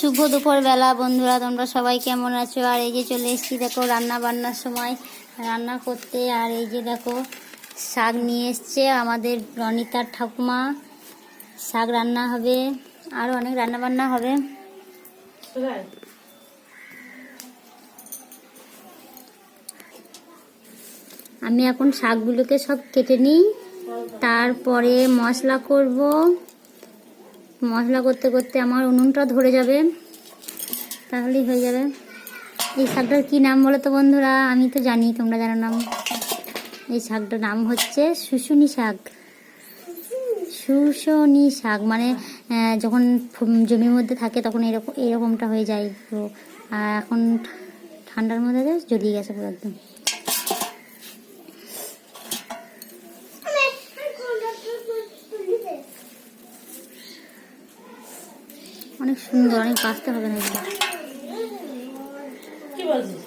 শুভ দুপুরবেলা বন্ধুরা, তোমরা সবাই কেমন আছো? আর এই যে চলে এসেছি, দেখো রান্না বান্নার সময় রান্না করতে। আর এই যে দেখো, শাক নিয়ে এসছে আমাদের রনিতার ঠাকুমা। শাক রান্না হবে আরও অনেক রান্না বান্না হবে। আমি এখন শাকগুলোকে সব কেটে নিই, তারপরে মশলা করব। মশলা করতে করতে আমার উনুনটা ধরে যাবে। তাহলেই হয়ে যাবে। এই শাকটার কী নাম বলো তো বন্ধুরা? আমি তো জানি, তোমরা জানো নাম। এই শাকটার নাম হচ্ছে শুশুনি শাক। শুশনি শাক মানে যখন জমির মধ্যে থাকে তখন এরকম, এরকমটা হয়ে যায়। তো এখন ঠান্ডার মধ্যে যে জ্বলিয়ে গেছে পুরো একদম। অনেক সুন্দর অনেক বাঁচতে হবে না কি বলছিস?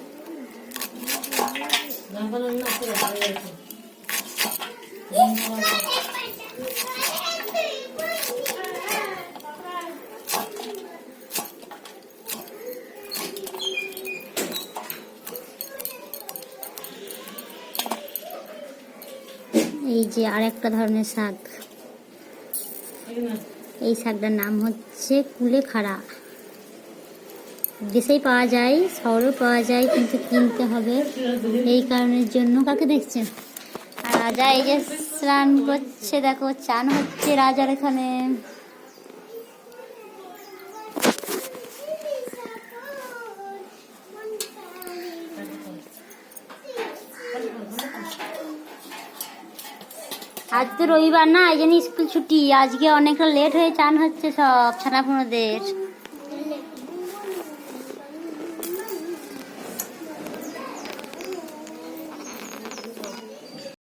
এই যে আর একটা ধরনের শাক। এই শাকটার নাম হচ্ছে কুলেখাড়া। দেশেই পাওয়া যায়, শহরেও পাওয়া যায়, কিন্তু কিনতে হবে এই কারণের জন্য। কাকে দেখছেন? রাজা এই যে স্নান করছে, দেখো, চান হচ্ছে রাজার এখানে। আজ তো রবিবার না, এই জন্য স্কুল ছুটি। আজকে অনেকটা লেট হয়ে চান হচ্ছে সব, ছানাপুনোদের।